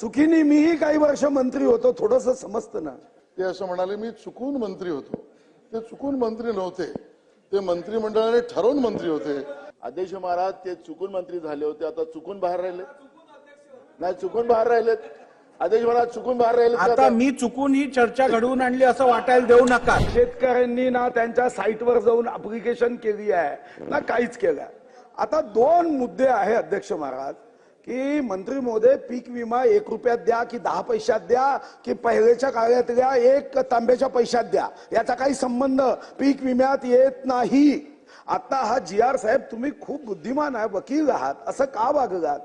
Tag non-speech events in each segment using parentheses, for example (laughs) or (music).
चुकीने मीही काही वर्ष मंत्री होतो थोडस समजतं ना. ते असं म्हणाले मी चुकून मंत्री होतो. ते चुकून मंत्री नव्हते. ते मंत्रिमंडळाने ठरवून मंत्री होते. अध्यक्ष महाराज ते चुकून मंत्री झाले होते. आता चुकून बाहेर राहिले. नाही चुकून बाहेर राहिलेत. अध्यक्ष महाराज चुकून बाहेर राहिले आता मी चुकून ही चर्चा घडवून आणली असं वाटायला देऊ नका. शेतकऱ्यांनी ना त्यांच्या साईटवर जाऊन अप्लिकेशन केली आहे. ना काहीच केलं. आता दोन मुद्दे आहे अध्यक्ष महाराज. की मंत्री महोदय पीक विमा एक रुपयात द्या की दहा पैशात द्या की पहिल्याच्या काळातल्या एक तांब्याच्या पैशात द्या. याचा काही संबंध पीक विम्यात येत नाही. आता हा जी आर साहेब तुम्ही खूप बुद्धिमान आहे वकील आहात असं का वागलात?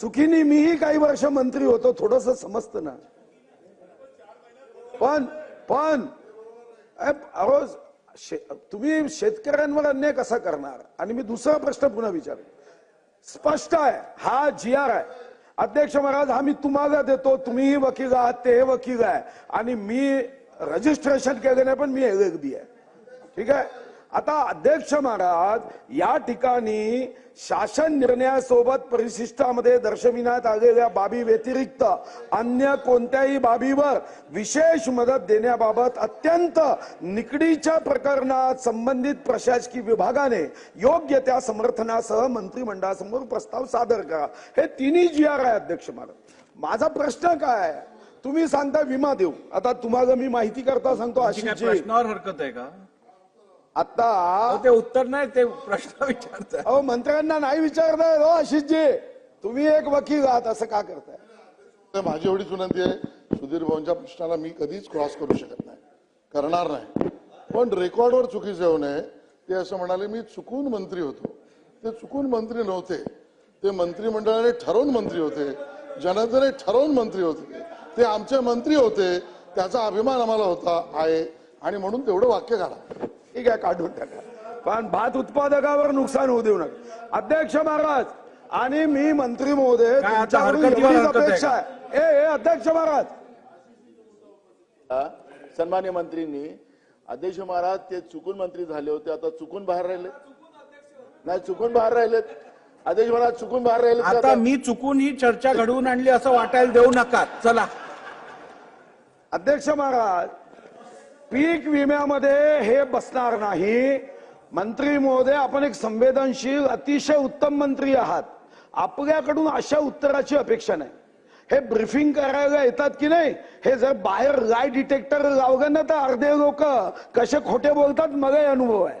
चुकीने मीही काही वर्ष मंत्री होतो थोडस समजतं ना. पण पण अहो शे- तुम्ही शेतकऱ्यांवर अन्याय कसा करणार? आणि मी दुसरा प्रश्न पुन्हा विचारतो. स्पष्ट आहे. हा जी आर आहे. अध्यक्ष महाराज हा मी तुम्हाला देतो. तुम्हीही वकील आहात ते वकील आहे. आणि मी रजिस्ट्रेशन केलं नाही पण मी एल बी आहे. ठीक आहे? आता अध्यक्ष महाराज या ठिकाणी शासन निर्णयासोबत परिशिष्टामध्ये दर्शविण्यात आलेल्या बाबी व्यतिरिक्त अन्य कोणत्याही बाबीवर विशेष मदत देण्याबाबत अत्यंत निकडीच्या प्रकरणात संबंधित प्रशासकीय विभागाने योग्य त्या समर्थनासह मंत्रिमंडळासमोर प्रस्ताव सादर करा. हे तिन्ही जी आर आहे अध्यक्ष महाराज. माझा प्रश्न काय? तुम्ही सांगता विमा देऊ. आता तुम्हाला मी माहिती करता सांगतो आशिषजी. प्रश्नावर हरकत आहे का? आता ते उत्तर नाही ते प्रश्न (laughs) विचारतात अहो मंत्र्यांना नाही विचारताय हो आशिषजी. तुम्ही एक वकील आहात असं का करताय? तर माझी एवढीच विनंती आहे सुधीर भाऊंच्या प्रश्नाला मी कधीच क्रॉस करू शकत नाही. करणार नाही. पण रेकॉर्डवर चुकीचं येऊ नये ते असं म्हणाले मी चुकून मंत्री होतो. ते चुकून मंत्री नव्हते. ते मंत्रिमंडळाने ठरवून मंत्री होते. जनतेने ठरवून मंत्री होते. ते आमचे मंत्री होते. त्याचा अभिमान आम्हाला होता आहे. आणि म्हणून तेवढं वाक्य काढा. ठीक आहे काढून टाका. पण भात उत्पादकावर नुकसान होऊ देऊ नका. अध्यक्ष महाराज आणि मी मंत्री महोदय अपेक्षा? आहे. ए ए, अध्यक्ष महाराज. सन्मान्य मंत्रींनी अध्यक्ष महाराज ते चुकून मंत्री झाले होते आता चुकून बाहेर राहिले. नाही चुकून बाहेर राहिलेत अध्यक्ष महाराज चुकून बाहेर राहिले आता मी चुकून ही चर्चा घडवून आणली असं वाटायला देऊ नका. चला. अध्यक्ष महाराज पीक विम्यामध्ये हे बसणार नाही. मंत्री महोदय आपण एक संवेदनशील अतिशय उत्तम मंत्री आहात. आपल्याकडून अशा उत्तराची अपेक्षा नाही. हे ब्रिफिंग करायला येतात की नाही हे जर बाहेर लाय डिटेक्टर लावलं ना तर अर्धे लोक कसे खोटे बोलतात मला अनुभव आहे.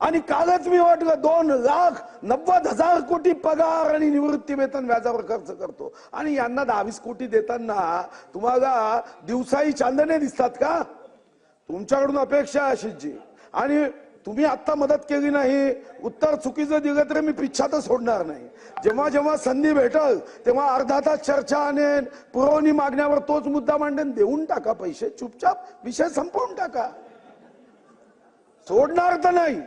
आणि कालच मी वाटलं दोन लाख नव्वद हजार कोटी पगार आणि निवृत्ती वेतन व्याजावर खर्च करतो. आणि यांना दहावीस कोटी देताना तुम्हाला दिवसाही चांदणे दिसतात का? तुमच्याकडून अपेक्षा आहे आशिषजी आणि तुम्ही आता मदत केली नाही उत्तर चुकीचं दिलं तर मी पिच्छातच सोडणार नाही. जेव्हा जेव्हा संधी भेटल तेव्हा अर्धा तास चर्चा आणेन पुरवणी मागण्यावर तोच मुद्दा मांडेन देऊन टाका पैसे चुपचाप विषय संपवून टाका. सोडणार तर नाही.